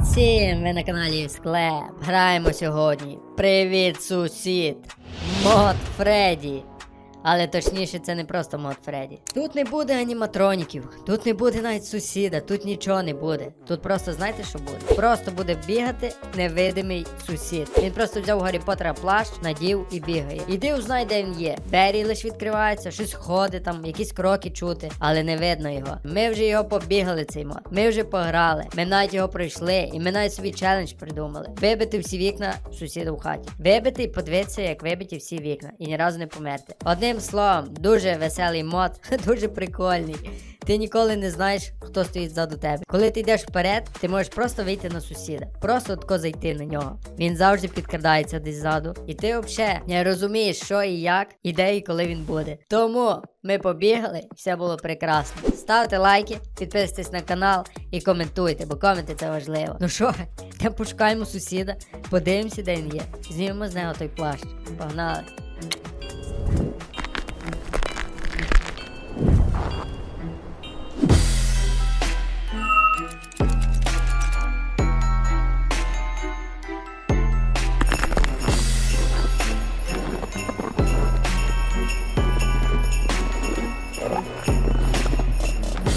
Привіт всім! Ви на каналі Склеп. Граємо сьогодні. Привіт, сусід! Мод Фредді. Але точніше, це не просто мод Фредді. Тут не буде аніматроніків, тут не буде навіть сусіда, тут нічого не буде. Тут просто знаєте, що буде? Просто буде бігати невидимий сусід. Він просто взяв Гаррі Поттера плащ, надів і бігає. Іди узнай, де він є. Двері лише відкриваються, щось ходить там, якісь кроки чути, але не видно його. Ми вже його побігали, цей мод. Ми вже пограли. Ми навіть його пройшли, і ми навіть собі челендж придумали. Вибити всі вікна сусіда в хаті. Вибити і подивитися, як вибиті всі вікна, і ні разу не померти. Одним словом, дуже веселий мод, дуже прикольний. Ти ніколи не знаєш, хто стоїть ззаду тебе. Коли ти йдеш вперед, ти можеш просто вийти на сусіда, просто тако зайти на нього. Він завжди підкрадається десь ззаду. І ти взагалі не розумієш, що і як, і де і коли він буде. Тому ми побігли, все було прекрасно. Ставте лайки, підписуйтесь на канал і коментуйте, бо коменти це важливо. Ну що, йдемо пошукаємо сусіда, подивимося, де він є. Знімемо з нього той плащ. Погнали.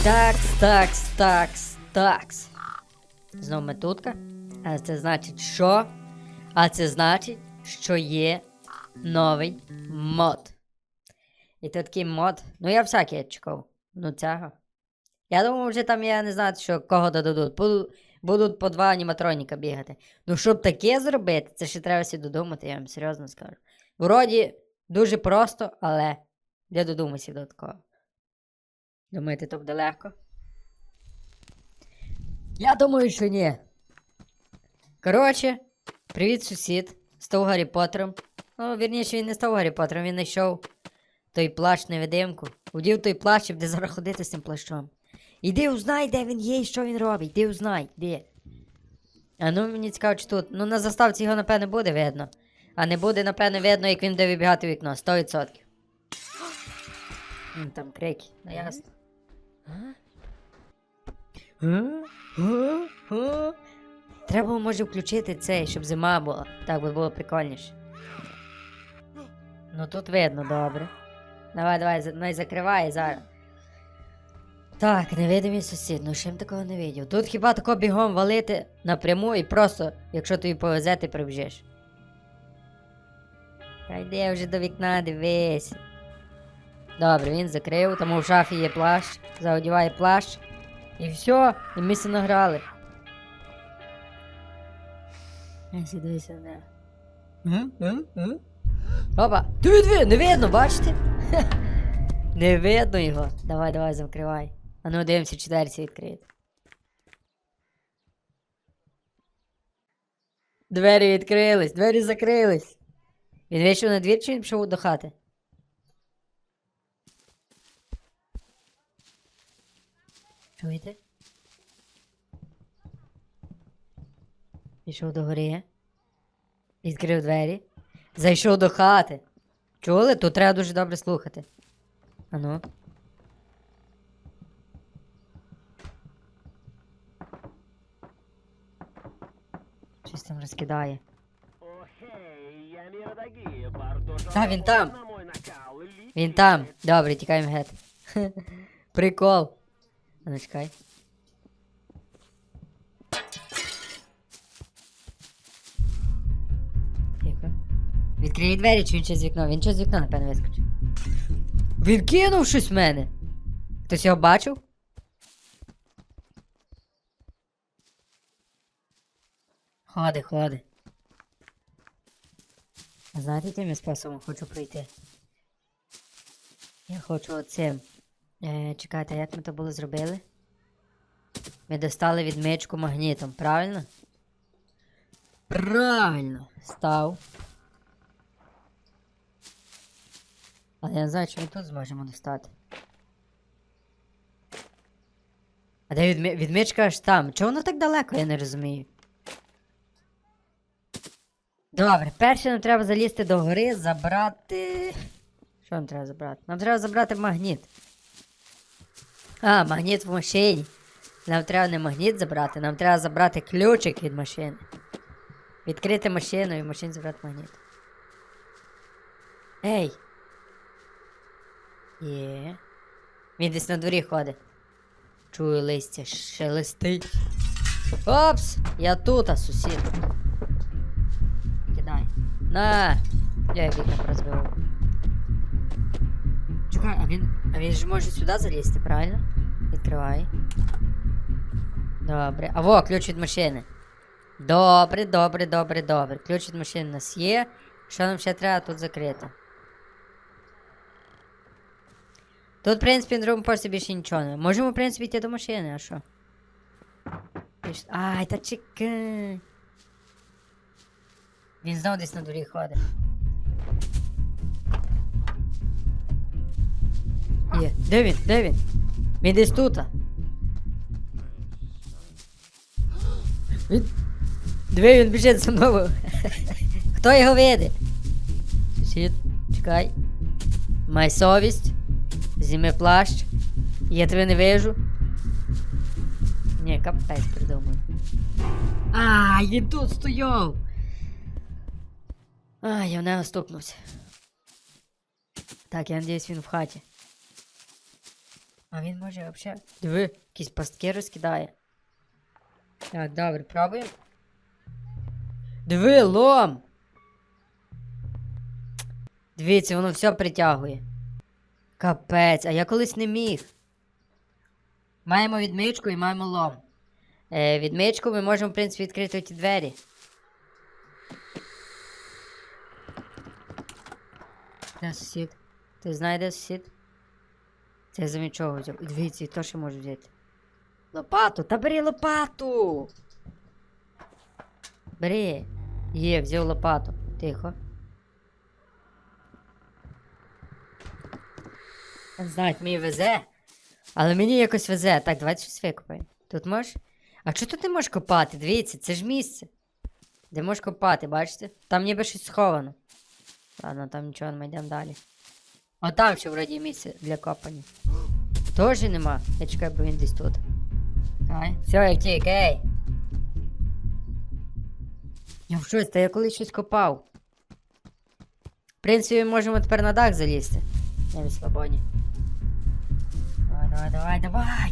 Такс, такс, такс, такс. Знову метутка. А це значить що? А це значить, що є новий мод. І то такий мод. Ну я всякий чекав. Ну цього. Я думав, вже там я не знаю, що кого додадуть. Буду, будуть по два аніматроніка бігати. Ну, щоб таке зробити, це ще треба всі додумати, я вам серйозно скажу. Вроді дуже просто, але я додумався до такого. Думаєте, то буде легко? Я думаю, що ні. Коротше, привіт, сусід. Став Гаррі Поттером. Ну, вірніше, він не став Гаррі Поттером, він знайшов той плащ невидимку. Удів той плащ, і буде зараз ходити з цим плащом. Іди узнай, де він є і що він робить. Іди узнай, іди. А ну мені цікаво, чи тут. Ну на заставці його, напевне, буде видно. А не буде, напевне, видно, як він буде вибігати в вікно. 100%. М, Там крики, ну ясно. Треба, може, включити цей, щоб зима була. Так би було прикольніше. Ну тут видно, добре. Давай, давай, за- най закривай зараз. Так, невидимий сусід, ну ще м такого не видів. Тут хіба тако бігом валити напряму і просто, якщо тобі повезе, ти прибіжиш. Та йди вже до вікна, дивись. Добре, він закрив, тому в шафі є плащ, заодіває плащ. І все, і ми все награли. Дивися. Опа! Диви, диви, не видно, бачите? не видно його. Давай, давай, закривай. А ну дивимося, чи дверці відкриють. Двері відкрились, двері закрились. Він вийшов на двір чи він пішов до хати? Чуєте? Пішов до гори. Відкрив двері. Зайшов до хати. Чули? Тут треба дуже добре слухати. Ану. Щось там розкидає. Та він там. Він там. Добре, тікаємо геть. Прикол. Ну чекай. Тихо. Відкрий двері, чи він через вікно. Він через вікно, напевно, вискочив. Він кинув щось в мене. Хтось його бачив? Ходи, ходи. Знаєте, яким я способом хочу пройти? Я хочу оцим. Е, чекайте, як ми то було зробили? Ми достали відмичку магнітом, правильно? Правильно! Став. Але я не знаю, чи ми тут зможемо достати. А де відми... відмичка аж там? Чого воно так далеко, я не розумію. Добре, перше нам треба залізти до гори, забрати. Що нам треба забрати? Нам треба забрати магніт. А, магніт в машині. Нам треба не магніт забрати, нам треба забрати ключик від машини. Відкрити машину і в машині забрати магніт. Ей! Є. Він десь на дворі ходить. Чую листя, шелестить. Опс! Я тут, а сусід. Кидай. На! Я вікна порозбивав. Чекай, а він. А він ж може сюди залізти, правильно? Відкривай. Добре. А во, ключ від машини. Добре, добре, добре, добре. Ключ від машини у нас є. Що нам ще треба тут закрити? Тут, в принципі, на другому поверсі більше нічого не. Можемо, в принципі, йти до машини, а що? Ай, та чекай. Він знову десь на дворі ходить. Є. Де він? Де він? Він десь тут. Він... Диви, він біжить за мною. Хто його видить? Сусід, чекай. Май совість. Зніми плащ. Я тебе не вижу. Ні, капець придумав. А, він тут стояв. А, я в нього. Так, я надіюсь, він в хаті. А він може взагалі. Диви, якісь пастки розкидає. Так, добре, пробуємо. Диви, лом! Дивіться, воно все притягує. Капець, а я колись не міг. Маємо відмичку і маємо лом. Е, відмичку ми можемо, в принципі, відкрити ті двері. Де сусід? Ти знаєш, де сусід? Це я за нічого взяв. Дивіться, то ще можу взяти. Лопату, та бери лопату. Бери. Є, взяв лопату. Тихо. Знаю, мені везе. Але мені якось везе. Так, давайте щось викопаємо. Тут можеш? А чого тут не можеш копати? Дивіться, це ж місце. Де можеш копати, бачите? Там ніби щось сховано. Ладно, там нічого, ми йдемо далі. А там ще вроді місце для копання. Тоже нема. Я чекаю, бо він десь тут. Ай. Все, я втік, ей. Я в щось, та я колись щось копав. В принципі, ми можемо тепер на дах залізти. Я від слабоні. Давай, давай, давай, давай.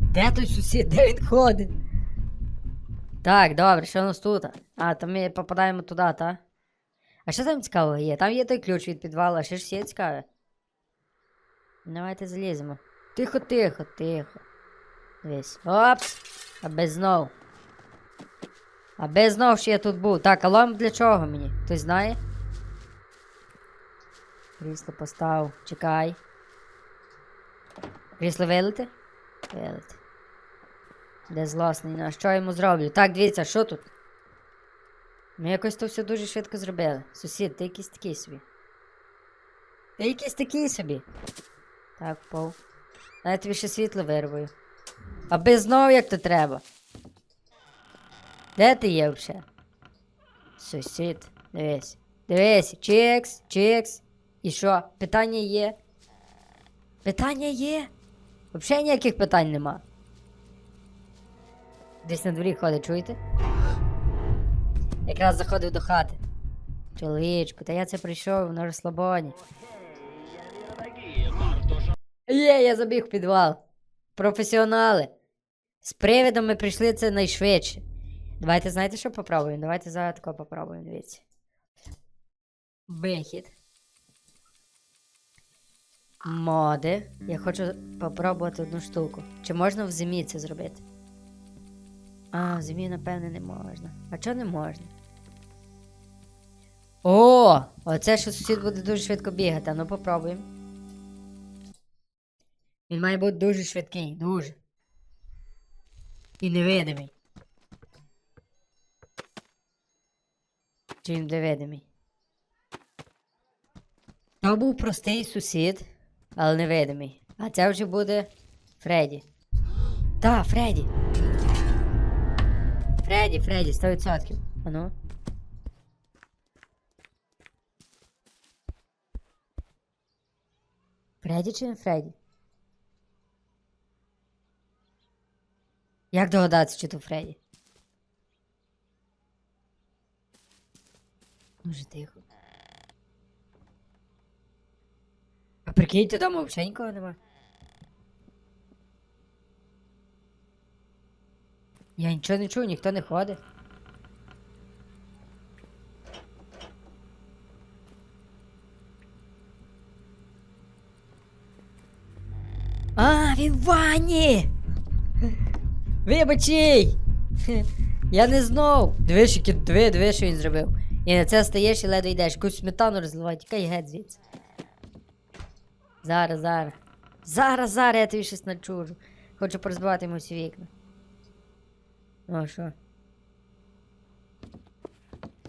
Де той сусід? Де він ходить? Так, добре, що у нас тут? А, то ми попадаємо туди, так? А що там цікавого є? Там є той ключ від підвалу, а ще ж є цікаве. Давайте заліземо. Тихо, тихо, тихо. Дивись. Опс! Аби знов. Аби знов ще я тут був. Так, а лом для чого мені? Хтось знає? Крісло постав. Чекай. Крісло вилити? Вилити. Де злосний, на що йому зроблю? Так, дивіться, що тут? Ми якось то все дуже швидко зробили. Сусід, ти якийсь такий собі. Ти якийсь такий собі. Так, пов. А я тобі ще світло вирвую. Аби знов як то треба. Де ти є взагалі? Сусід, дивись. Дивись, чекс, чекс. І що? Питання є? Питання є? Взагалі ніяких питань нема. Десь на дворі ходить, чуєте? Якраз заходив до хати. Чоловічку, та я це прийшов на розслабоні. Є, я забіг в підвал. Професіонали. З привидом ми прийшли це найшвидше. Давайте знаєте, що попробуємо? Давайте зараз тако попробуємо, дивіться. Вихід. Моди. Я хочу попробувати одну штуку. Чи можна в зимі це зробити? А, в зимі, напевне, не можна. А чого не можна? О! Оце що сусід буде дуже швидко бігати. Ну попробуємо. Він має бути дуже швидкий, дуже. І невидимий. Чи він невидимий? То був простий сусід, але невидимий. А це вже буде Фредді. Так, Фредді. Фредді, Фредді, 100%. А Фредді Фредді? Як догадатися, чи то Фредді? Дуже тихо. А прикиньте, там взагалі нікого нема. Я нічого не чую, ніхто не ходить. А, він в ванні! Вибачай! Хе, Я не знав. Диви, що кіт- диви, що він зробив. І на це стаєш і ледве йдеш. Якусь сметану розливай, тікай геть звідси. Зараз, зараз. Зараз, зараз я тобі щось начужу. Хочу порозбивати йому всі вікна. О, що?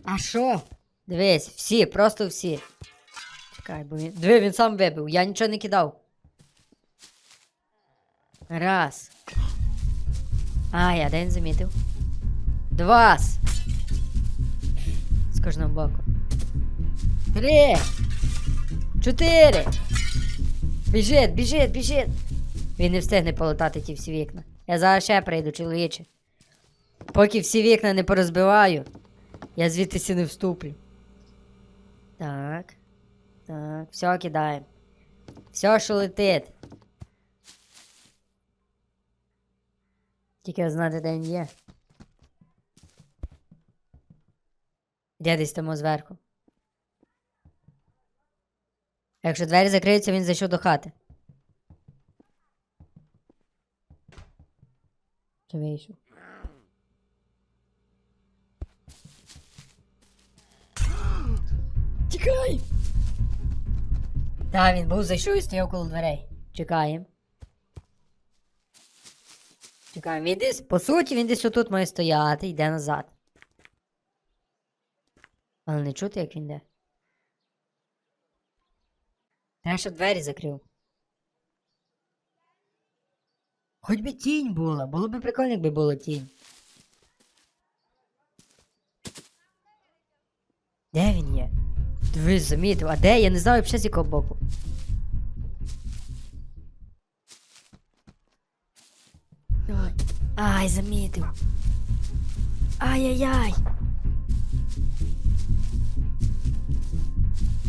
А що? Дивись, всі, просто всі. Чекай, бо він. Диви, він сам вибив, я нічого не кидав. Раз. А, я день замітив. Два. З кожного боку. Три. Чотири. Біжить, біжить, біжить. Він не встигне полетати ті всі вікна. Я зараз ще прийду, чоловіче. Поки всі вікна не порозбиваю, я звідтися не вступлю. Так. Так, все кидаємо. Все, що летить. Тільки знати, де він є. Де десь тому зверху. Якщо двері закриються, він зайшов до хати. Чи вийшов? Тікай! Так, він був зайшов і стояв коло дверей. Чекаємо. Чекаємо, він десь. По суті, він десь отут має стояти, йде назад. Але не чути, як він йде. Треба, щоб двері закрив. Хоч би тінь була, було б прикольно, якби була тінь. Де він є? Дивись, замітив, а де? Я не знаю взагалі з якого боку. Давай. Ай, замітив. Ай-яй-яй.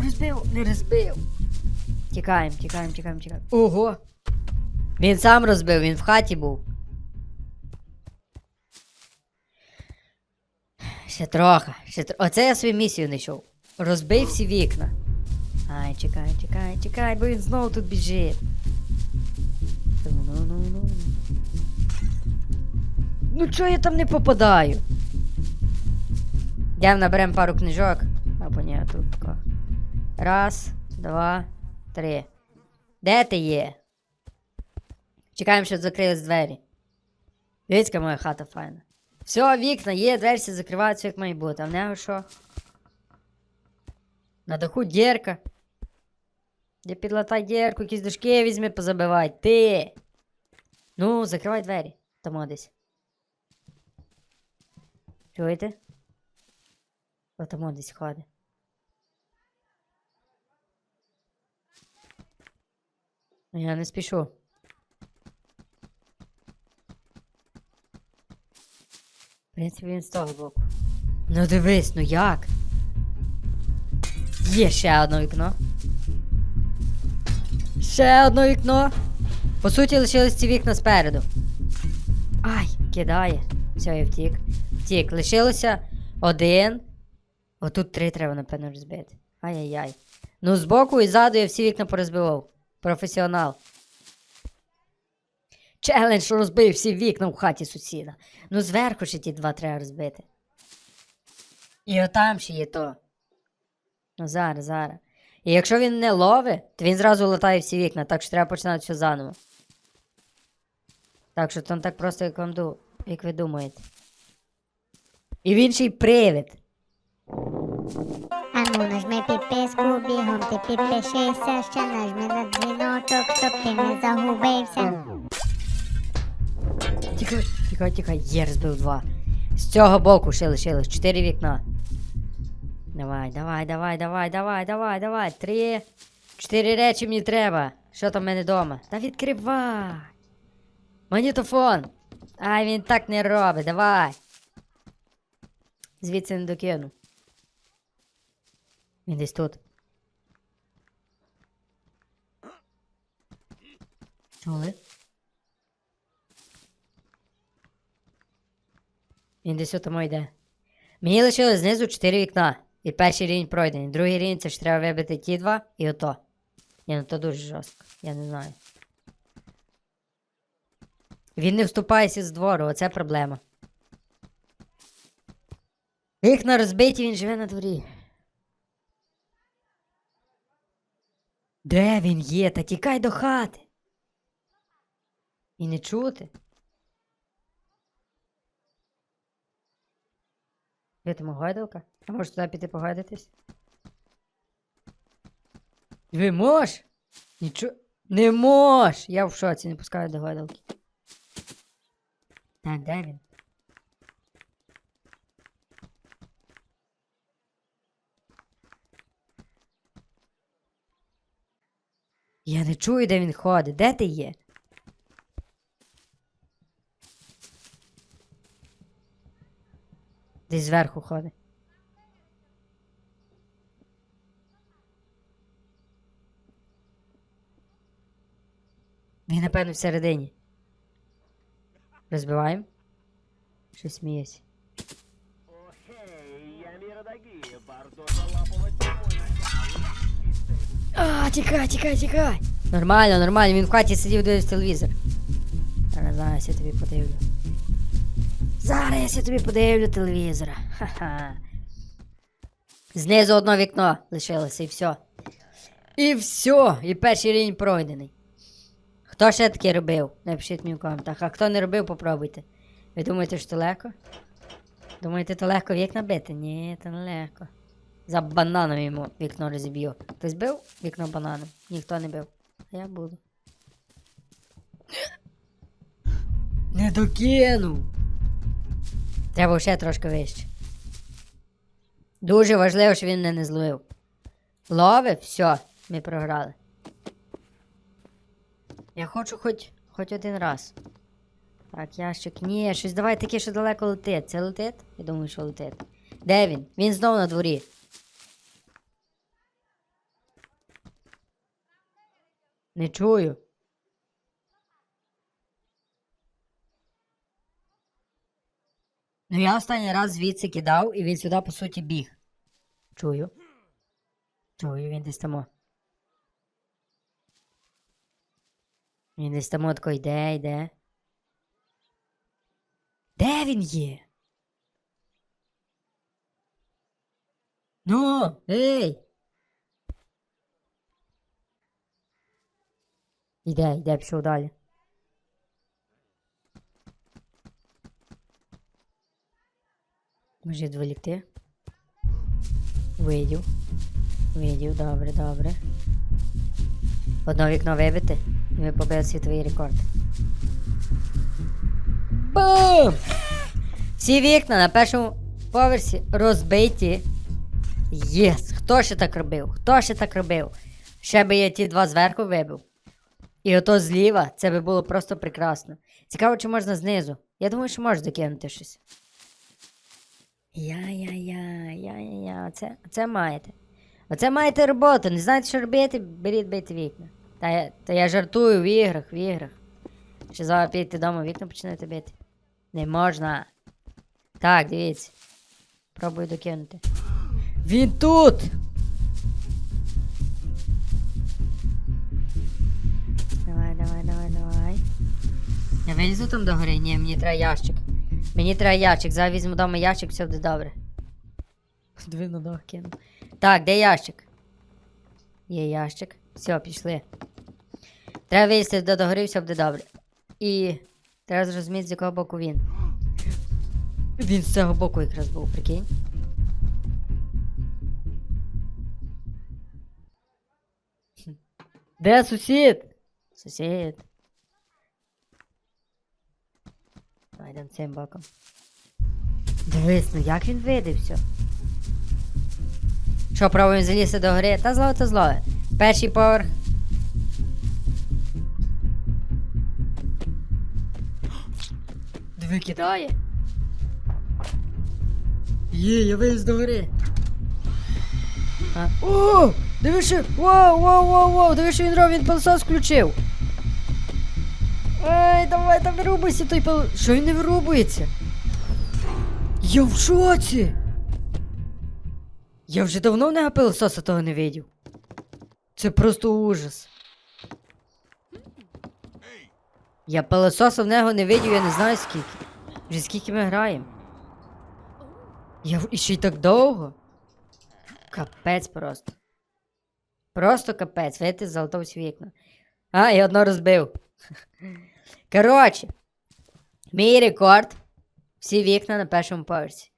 Розбив, не розбив. Тікаємо, тікаємо, тікаємо, тікаємо. Ого! Він сам розбив, він в хаті був. Ще трохи, ще тро... Оце я свою місію знайшов. Розбив всі вікна. Ай, чекай, чекай, чекай, бо він знову тут біжить. Ну чого я там не попадаю? Йдемо наберемо пару книжок. Або ні, тут тако. Раз, два, три. Де ти є? Чекаємо, щоб закрились двері. Дивіться, моя хата файна. Все, вікна є, двері всі закриваються, як має бути. А в нього що? На даху дірка. Де підлатай дірку, якісь дошки візьми, позабивай. Ти. Ну, закривай двері. Тому десь. Чуєте? Отамо десь ходить. Ну, Я не спішу. В принципі, він з того боку. Ну дивись, ну як? Є ще одне вікно. Ще одне вікно. По суті, лишились ці вікна спереду. Ай, кидає. Все, я втік. Втік. Лишилося один. Отут три треба, напевно, розбити. Ай-яй-яй. Ну, збоку і ззаду я всі вікна порозбивав. Професіонал. Челендж розбив всі вікна в хаті сусіда. Ну, зверху ще ті два треба розбити. І отам ще є то. Ну, зараз, зараз. І якщо він не ловить, то він зразу латає всі вікна, так що треба починати все заново. Так що там так просто, як вам ду... як ви думаєте. І він ще й привид. Ану, нажми підписку, бігом ти підпишися, ще нажми на дзвіночок, щоб ти не загубився. Тікай, тікай, тікай, є розбив два. З цього боку ще лишилось чотири вікна. Давай, давай, давай, давай, давай, давай, давай. Три. Чотири речі мені треба. Що там в мене вдома? Та відкривай. Магнітофон. Ай, він так не робить, давай. Звідси не докину. Він десь тут. Чули? Він десь отому йде. Мені лишилось знизу 4 вікна. І перший рівень пройдений. Другий рівень це ж треба вибити ті два і ото. Ні, ну то дуже жорстко. Я не знаю. Він не вступається з двору, оце проблема. Вікна розбиті, він живе на дворі. Де він є? Та тікай до хати. І не чути. Де там гойдалка? А може туди піти погойдатись? Ви мож? Нічого. Не мож! Я в шоці, не пускаю до гойдалки. Так, де він? Я не чую, де він ходить. Де ти є? Десь зверху ходить. Він, напевно, всередині. Розбиваємо. Щось сміється. А, тікай, тікай, тікай. Нормально, нормально, він в хаті сидів дивився телевізор. Зараз, зараз я тобі подивлю. Зараз я тобі подивлю телевізора. Ха-ха. Знизу одно вікно лишилося і все. І все. І перший рівень пройдений. Хто ще таке робив? Напишіть мені в коментах. А хто не робив, попробуйте. Ви думаєте, що то легко? Думаєте, то легко вікна бити? Ні, то не легко. За бананом йому вікно розіб'ю. Хтось бив вікно бананом? Ніхто не бив. А я буду. Не докинув. Треба ще трошки вище. Дуже важливо, що він мене не зловив. Ловив, все, ми програли. Я хочу хоч, хоч один раз. Так, ящик. Ні, щось давай таке, що далеко летить. Це летить? Я думаю, що летить. Де він? Він знову на дворі. Не чую. Ну я останній раз звідси кидав і він сюди, по суті, біг. Чую. Чую, він десь там. Він десь там тако йде, йде. Де він є? Ну, ей! Іде, йде, пішов далі. Може відволікти? Видів. Видів, добре, добре. Одно вікно вибити, і ми побили світовий рекорд. Бум! Всі вікна на першому поверсі розбиті. Єс! Хто ще так робив? Хто ще так робив? Ще би я ті два зверху вибив. І ото зліва, це би було просто прекрасно. Цікаво, чи можна знизу. Я думаю, що можеш докинути щось. Я-я-я, я-я-я. Оце, оце маєте. Оце маєте роботу. Не знаєте, що робити, беріть бийте вікна. Та я, та я жартую в іграх, в іграх. Ще зараз підете вдома, вікна почнете бити. Не можна. Так, дивіться. Пробую докинути. Він тут! Вилізу там до гори? Ні, мені треба ящик. Мені треба ящик. Зараз візьму вдома ящик, все буде добре. Диви на дах кину. Так, де ящик? Є ящик. Все, пішли. Треба вилізти до гори, все буде добре. І треба зрозуміти, з якого боку він. Він з цього боку якраз був, прикинь. Де сусід? Сусід. Зайдемо цим боком. Дивись, ну як він видився? Що, пробуємо залізти до гри? Та зло, то зло. Перший поверх. Диви кидає. Є, я виліз до гори. А? О! Диви що! Вау, вау, вау, вау! Диви, він робить, він пилосос включив! Ей, давай, там вирубуйся той пил... Що він не вирубується? Я в шоці! Я вже давно в нього пилососа того не видів. Це просто ужас. Я пилососа в нього не видів, я не знаю скільки. Вже скільки ми граємо. Я і ще й так довго. Капець просто. Просто капець, видите, золото всі вікна. А, і одно розбив. Коротше, мій рекорд. Всі вікна на першому поверсі.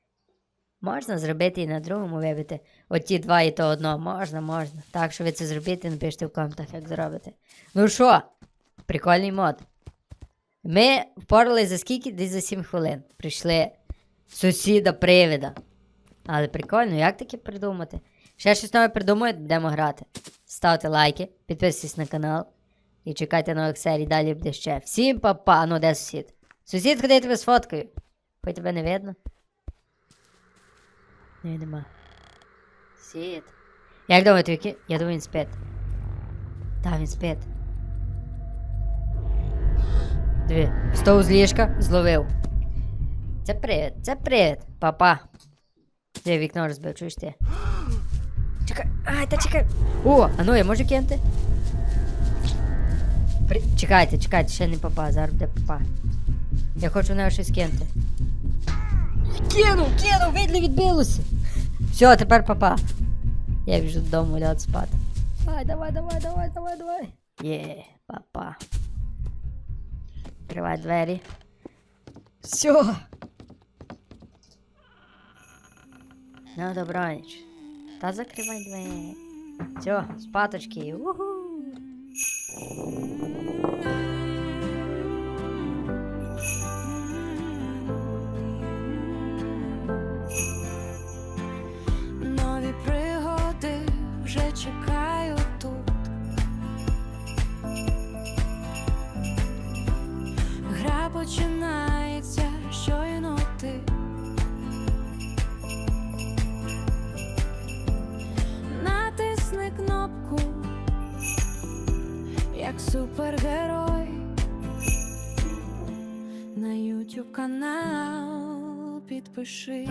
Можна зробити і на другому вибити. Оті два і то одно. Можна, можна. Так, що ви це зробите, напишіть в коментах, як зробите. Ну що, прикольний мод. Ми впоралися за скільки? Десь за 7 хвилин. Прийшли сусіда привида. Але прикольно, як таке придумати? Ще щось нове придумають, будемо грати. Ставте лайки, підписуйтесь на канал і чекайте нових серій, далі буде ще. Всім па-па, ну де сусід? Сусід, ходи я тебе сфоткаю. Хоч тебе не видно? Ні, нема. Сусід. Як думаєте, які? Я думаю, він спить. Так, він спить. Диви, встав з ліжка, зловив. Це привид, це привид, папа. Я вікно розбив, чуєш ти? Чекай, ай, та чекай. О, а ну я можу кинути? При... Чекайте, чекайте, ще не папа, зараз буде папа. Я хочу в нього щось кинути. Кинув, кинув, видно відбилося. Все, тепер папа. Я біжу додому ляд спати. Давай, давай, давай, давай, давай, давай. Є, папа. Відкривай двері. Все. Ну, добраніч. Та закривай двері. Все, спаточки. Уху. На YouTube канал підпишись.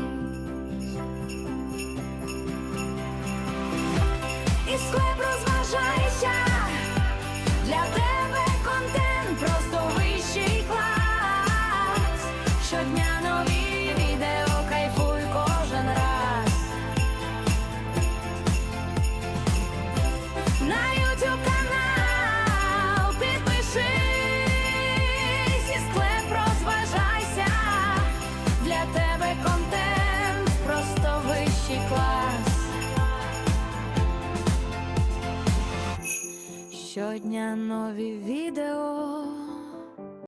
І склеп розважайся, для тебе Щодня нові відео,